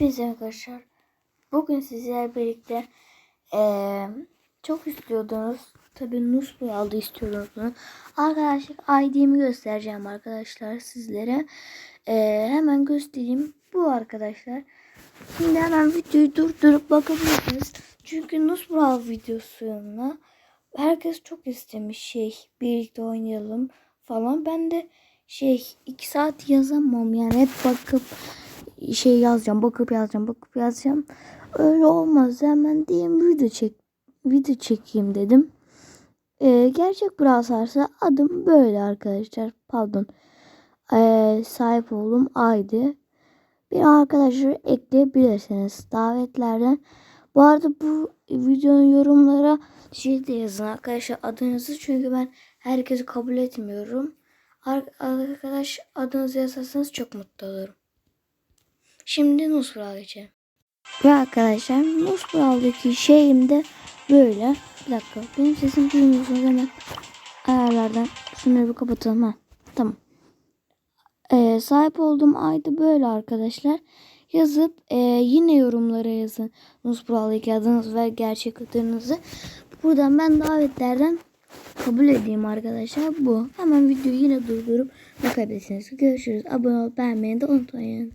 Hepinize arkadaşlar. Bugün sizlerle birlikte eee, çok istiyordunuz. Tabii Nusbu aldı istiyordunuz bunu. Arkadaşlar ID'mi göstereceğim arkadaşlar sizlere. Eee, hemen göstereyim. Bu arkadaşlar. Şimdi hemen videoyu durdurup bakabilirsiniz. Çünkü Nusbral videosunu herkes çok istemiş şey birlikte oynayalım falan. Ben de şey iki saat yazamam yani hep bakıp şey yazacağım bakıp yazacağım bakıp yazacağım. Öyle olmaz hemen diyeyim video çek video çekeyim dedim. Ee, gerçek Brawl adım böyle arkadaşlar. Pardon. Ee, sahip olduğum ID. Bir arkadaşları ekleyebilirsiniz davetlerden. Bu arada bu videonun yorumlara şey de yazın arkadaşlar adınızı çünkü ben herkesi kabul etmiyorum. Ar- Arkadaş adınızı yazarsanız çok mutlu olurum. Şimdi Nusra geçelim. Ve arkadaşlar Nusra'daki şeyim de böyle. Bir dakika benim sesim duymuyorsunuz hemen ayarlardan şunları bir kapatalım ha. Tamam. Ee, sahip olduğum ID böyle arkadaşlar. Yazıp e, yine yorumlara yazın. Nuspra'daki adınız ve gerçek adınızı. Buradan ben davetlerden kabul edeyim arkadaşlar. Bu. Hemen videoyu yine durdurup bakabilirsiniz. Görüşürüz. Abone olup beğenmeyi de unutmayın.